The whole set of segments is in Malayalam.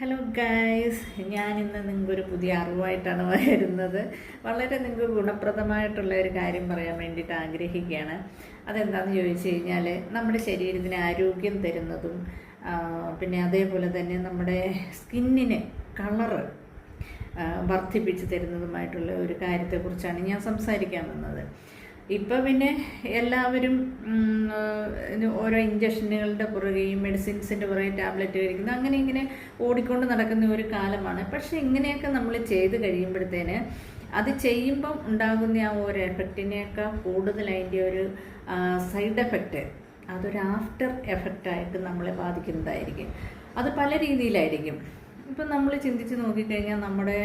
ഹലോ ഗായ്സ് ഞാൻ ഇന്ന് നിങ്ങൾക്ക് ഒരു പുതിയ അറിവായിട്ടാണ് വരുന്നത്. വളരെ നിങ്ങൾക്ക് ഗുണപ്രദമായിട്ടുള്ള ഒരു കാര്യം പറയാൻ വേണ്ടിയിട്ട് ആഗ്രഹിക്കുകയാണ്. അതെന്താണെന്ന് ചോദിച്ചു കഴിഞ്ഞാൽ നമ്മുടെ ശരീരത്തിന് ആരോഗ്യം തരുന്നതും പിന്നെ അതേപോലെ തന്നെ നമ്മുടെ സ്കിന്നിന് കളറ് വർദ്ധിപ്പിച്ച് തരുന്നതുമായിട്ടുള്ള ഒരു കാര്യത്തെക്കുറിച്ചാണ് ഞാൻ സംസാരിക്കാൻ വന്നത്. ഇപ്പം പിന്നെ എല്ലാവരും ഓരോ ഇഞ്ചക്ഷനുകളുടെ പുറകെയും മെഡിസിൻസിന്റെ പുറകെ ടാബ്ലറ്റ് കഴിക്കുന്നു അങ്ങനെ ഇങ്ങനെ ഓടിക്കൊണ്ട് നടക്കുന്ന ഒരു കാലമാണ്. പക്ഷേ ഇങ്ങനെയൊക്കെ നമ്മൾ ചെയ്ത് കഴിയുമ്പോഴത്തേന് അത് ചെയ്യുമ്പം ഉണ്ടാകുന്ന ആ ഒരു എഫക്റ്റിനേക്കാൾ കൂടുതൽ അതിന്റെ ഒരു സൈഡ് എഫക്റ്റ് അതൊരു ആഫ്റ്റർ എഫക്റ്റായിട്ട് നമ്മളെ ബാധിക്കുന്നതായിരിക്കും. അത് പല രീതിയിലായിരിക്കും. ഇപ്പം നമ്മൾ ചിന്തിച്ച് നോക്കിക്കഴിഞ്ഞാൽ നമ്മുടെ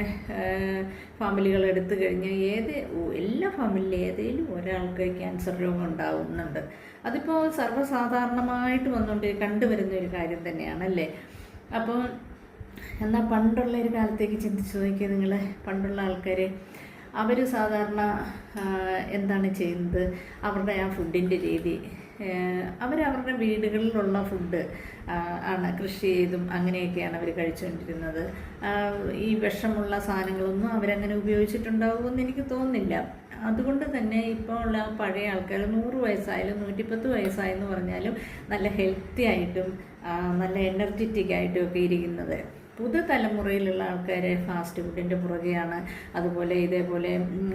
ഫാമിലികൾ എടുത്തു കഴിഞ്ഞാൽ ഏത് എല്ലാ ഫാമിലിയിലും ഏതെങ്കിലും ഒരാൾക്ക് ക്യാൻസർ രോഗം ഉണ്ടാവുന്നുണ്ട്. അതിപ്പോൾ സർവസാധാരണമായിട്ട് വന്നുകൊണ്ട് കണ്ടുവരുന്ന ഒരു കാര്യം തന്നെയാണല്ലേ അപ്പോൾ എന്നാൽ പണ്ടുള്ള ഒരു കാലത്തേക്ക് ചിന്തിച്ച് നോക്കിയാൽ നിങ്ങൾ പണ്ടുള്ള ആൾക്കാർ അവർ സാധാരണ എന്താണ് ചെയ്യുന്നത്? അവരുടെ ആ ഫുഡിന്റെ രീതി അവർ അവരുടെ വീടുകളിലുള്ള ഫുഡ് ആണ് കൃഷി ചെയ്തും അങ്ങനെയൊക്കെയാണ് അവർ കഴിച്ചുകൊണ്ടിരുന്നത്. ഈ വിഷമുള്ള സാധനങ്ങളൊന്നും അവരങ്ങനെ ഉപയോഗിച്ചിട്ടുണ്ടാവുമെന്ന് എനിക്ക് തോന്നുന്നില്ല. അതുകൊണ്ട് തന്നെ ഇപ്പോൾ ഉള്ള പഴയ ആൾക്കാർ നൂറ് വയസ്സായാലും നൂറ്റിപ്പത്ത് വയസ്സായെന്ന് പറഞ്ഞാലും നല്ല ഹെൽത്തി ആയിട്ടും നല്ല എനർജറ്റിക് ആയിട്ടും ഒക്കെ ഇരിക്കുന്നത്. പുതുതലമുറയിലുള്ള ആൾക്കാരെ ഫാസ്റ്റ് ഫുഡിന്റെ പുറകെയാണ്. അതുപോലെ ഇതേപോലെ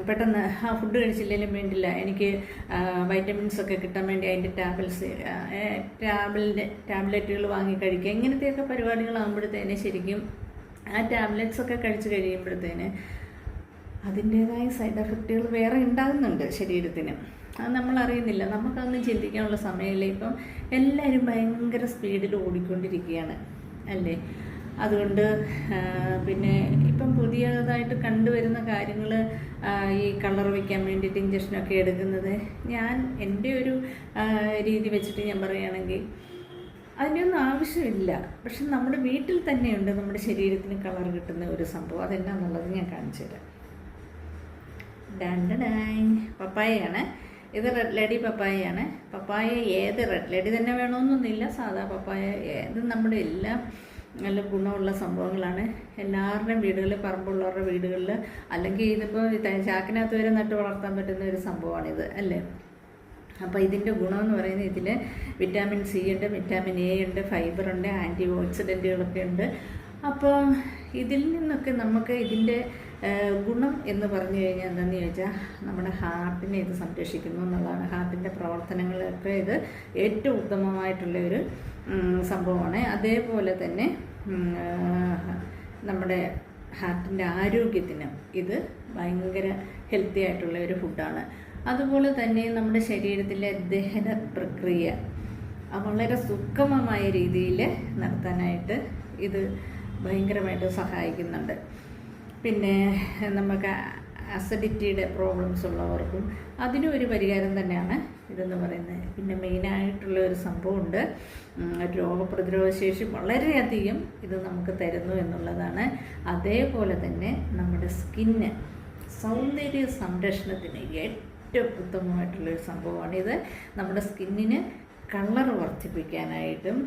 പെട്ടെന്ന് ആ ഫുഡ് കഴിച്ചില്ലെങ്കിലും വേണ്ടില്ല. എനിക്ക് വൈറ്റമിൻസ് ഒക്കെ കിട്ടാൻ വേണ്ടി അതിന്റെ ടാബ്ലറ്റ്സ് ടാബ്ലിന്റെ ടാബ്ലറ്റുകൾ വാങ്ങി കഴിക്കുക. ഇങ്ങനത്തെയൊക്കെ പരിപാടികളാകുമ്പോഴത്തേന് ശരിക്കും ആ ടാബ്ലറ്റ്സ് ഒക്കെ കഴിച്ച് കഴിയുമ്പോഴത്തേന് അതിന്റേതായ സൈഡ് എഫക്റ്റുകൾ വേറെ ഉണ്ടാകുന്നുണ്ട് ശരീരത്തിന്. അത് നമ്മൾ അറിയുന്നില്ല. നമുക്കതൊന്നും ചിന്തിക്കാനുള്ള സമയമില്ല. ഇപ്പം എല്ലാവരും ഭയങ്കര സ്പീഡിൽ ഓടിക്കൊണ്ടിരിക്കുകയാണ്. അല്ലേ? അതുകൊണ്ട് പിന്നെ ഇപ്പം പുതിയതായിട്ട് കണ്ടുവരുന്ന കാര്യങ്ങൾ ഈ കളർ വയ്ക്കാൻ വേണ്ടിയിട്ട് ഇഞ്ചക്ഷനൊക്കെ എടുക്കുന്നത്. ഞാൻ എന്റെ ഒരു രീതി വെച്ചിട്ട് ഞാൻ പറയുകയാണെങ്കിൽ അതിന്റെയൊന്നും ആവശ്യമില്ല. പക്ഷെ നമ്മുടെ വീട്ടിൽ തന്നെയുണ്ട് നമ്മുടെ ശരീരത്തിന് കളർ കിട്ടുന്ന ഒരു സംഭവം. അതെന്നാന്നുള്ളത് ഞാൻ കാണിച്ചു തരാം. ഡാങ് പപ്പായയാണ്. ഇത് റെഡ് ലേഡി പപ്പായയാണ്. പപ്പായ ഏത് റെഡ് ലേഡി തന്നെ വേണമെന്നൊന്നുമില്ല സാധാ പപ്പായ ഏത് നമ്മുടെ എല്ലാം നല്ല ഗുണമുള്ള സംഭവങ്ങളാണ്. എല്ലാവരുടെയും വീടുകളിൽ പറമ്പുള്ളവരുടെ വീടുകളിൽ അല്ലെങ്കിൽ ഇതിപ്പോൾ ചാക്കിനകത്ത് വരെ നട്ട് വളർത്താൻ പറ്റുന്ന ഒരു സംഭവമാണിത് അല്ലേ? അപ്പോൾ ഇതിന്റെ ഗുണമെന്ന് പറയുന്നത് ഇതിൽ വിറ്റാമിൻ സി ഉണ്ട് വിറ്റാമിൻ എ ഉണ്ട് ഫൈബർ ഉണ്ട് ആന്റി ഓക്സിഡന്റുകളൊക്കെ ഉണ്ട്. അപ്പോൾ ഇതിൽ നിന്നൊക്കെ നമുക്ക് ഇതിന്റെ ഗുണം എന്ന് പറഞ്ഞു കഴിഞ്ഞാൽ എന്താണെന്ന് ചോദിച്ചാൽ നമ്മുടെ ഹാർട്ടിനെ ഇത് സംരക്ഷിക്കുന്നു എന്നുള്ളതാണ്. ഹാർട്ടിന്റെ പ്രവർത്തനങ്ങളൊക്കെ ഇത് ഏറ്റവും ഉത്തമമായിട്ടുള്ള ഒരു സംഭവമാണ്. അതേപോലെ തന്നെ നമ്മുടെ ഹാർട്ടിന്റെ ആരോഗ്യത്തിന് ഇത് ഭയങ്കര ഹെൽത്തി ആയിട്ടുള്ള ഒരു ഫുഡാണ്. അതുപോലെ തന്നെ നമ്മുടെ ശരീരത്തിലെ ദഹന പ്രക്രിയ വളരെ സുഗമമായ രീതിയിൽ നടത്താനായിട്ട് ഇത് ഭയങ്കരമായിട്ട് സഹായിക്കുന്നുണ്ട്. പിന്നെ നമുക്ക് അസിഡിറ്റിയുടെ പ്രോബ്ലംസ് ഉള്ളവർക്കും അതിനും ഒരു പരിഹാരം തന്നെയാണ് ഇതെന്ന് പറയുന്നത്. പിന്നെ മെയിനായിട്ടുള്ള ഒരു സംഭവമുണ്ട്. രോഗപ്രതിരോധ ശേഷി വളരെയധികം ഇത് നമുക്ക് തരുന്നു എന്നുള്ളതാണ്. അതേപോലെ തന്നെ നമ്മുടെ സ്കിന്ന് സൗന്ദര്യ സംരക്ഷണത്തിന് ഏറ്റവും ഉത്തമമായിട്ടുള്ളൊരു സംഭവമാണ് ഇത്. നമ്മുടെ സ്കിന്നിന് കളർ വർദ്ധിപ്പിക്കാനായിട്ടും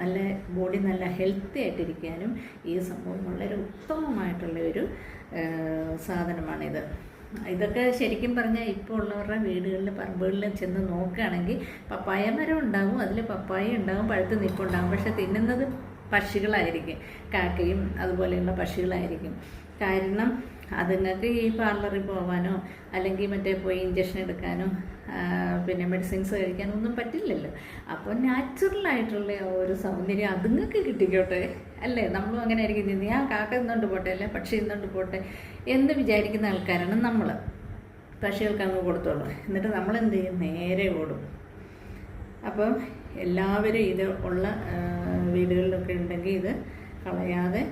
നല്ല ബോഡി നല്ല ഹെൽത്തി ആയിട്ടിരിക്കാനും ഈ സംഭവം വളരെ ഉത്തമമായിട്ടുള്ള ഒരു സാധനമാണിത്. ഇതൊക്കെ ശരിക്കും പറഞ്ഞാൽ ഇപ്പോൾ ഉള്ളവരുടെ വീടുകളിൽ പറമ്പുകളിൽ ചെന്ന് നോക്കുകയാണെങ്കിൽ പപ്പായ മരം ഉണ്ടാകും അതിൽ പപ്പായ ഉണ്ടാകും പഴുത്ത് നിൽപ്പുണ്ടാവും പക്ഷെ തിന്നുന്നത് പക്ഷികളായിരിക്കും. കാക്കയും അതുപോലെയുള്ള പക്ഷികളായിരിക്കും. കാരണം അതുങ്ങൾക്ക് ഈ പാർലറിൽ പോകാനോ അല്ലെങ്കിൽ മറ്റേ പോയി ഇഞ്ചക്ഷൻ എടുക്കാനോ പിന്നെ മെഡിസിൻസ് കഴിക്കാനോ ഒന്നും പറ്റില്ലല്ലോ. അപ്പോൾ നാച്ചുറലായിട്ടുള്ള ഒരു സൗന്ദര്യം അതുങ്ങൾക്ക് കിട്ടിക്കോട്ടെ. അല്ലേ? നമ്മളും അങ്ങനെ ആയിരിക്കും. ചിന്തി ആ കാക്ക ഇന്നുകൊണ്ട് പോട്ടെ അല്ലേ? പക്ഷി ഇന്നുകൊണ്ട് പോട്ടെ എന്ന് വിചാരിക്കുന്ന ആൾക്കാരാണ് നമ്മൾ പക്ഷികൾക്ക് അങ്ങ് കൊടുത്തോളൂ. എന്നിട്ട് നമ്മൾ എന്ത് ചെയ്യും? നേരെ ഓടും. അപ്പം എല്ലാവരും ഇത് ഉള്ള വീടുകളിലൊക്കെ ഉണ്ടെങ്കിൽ ഇത് കളയാതെ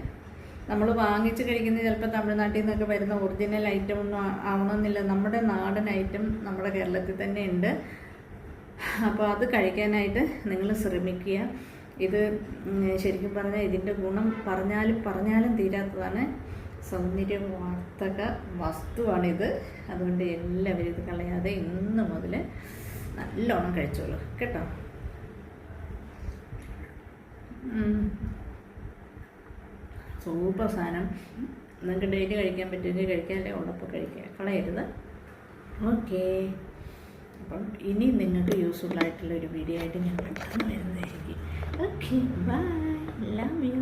നമ്മൾ വാങ്ങിച്ച് കഴിക്കുന്നത് ചിലപ്പോൾ തമിഴ്നാട്ടിൽ നിന്നൊക്കെ വരുന്ന ഒറിജിനൽ ഐറ്റം ഒന്നും ആവണമെന്നില്ല. നമ്മുടെ നാടൻ ഐറ്റം നമ്മുടെ കേരളത്തിൽ തന്നെ ഉണ്ട്. അപ്പോൾ അത് കഴിക്കാനായിട്ട് നിങ്ങൾ ശ്രമിക്കുക. ഇത് ശരിക്കും പറഞ്ഞാൽ ഇതിന്റെ ഗുണം പറഞ്ഞാലും പറഞ്ഞാലും തീരാത്തതാണ്. സൗന്ദര്യവർദ്ധക വസ്തുവാണിത് അതുകൊണ്ട് എല്ലാവരും ഇത് കളയാതെ ഇന്ന് മുതൽ നല്ലോണം കഴിച്ചോളൂ. കേട്ടോ. സൂപ്പർ സാധനം. നിങ്ങൾക്ക് ഡെയിലി കഴിക്കാൻ പറ്റുമെങ്കിൽ കഴിക്കാൻ അല്ലെങ്കിൽ ഉള്ളപ്പോൾ കഴിക്കുക കളയരുത്. ഓക്കേ. അപ്പം ഇനി നിങ്ങൾക്ക് യൂസ്ഫുൾ ആയിട്ടുള്ള ഒരു വീഡിയോ ആയിട്ട് ഞാൻ പെട്ടെന്ന് വരുന്നതായിരിക്കും ഓക്കെ ബൈ ലവ് യു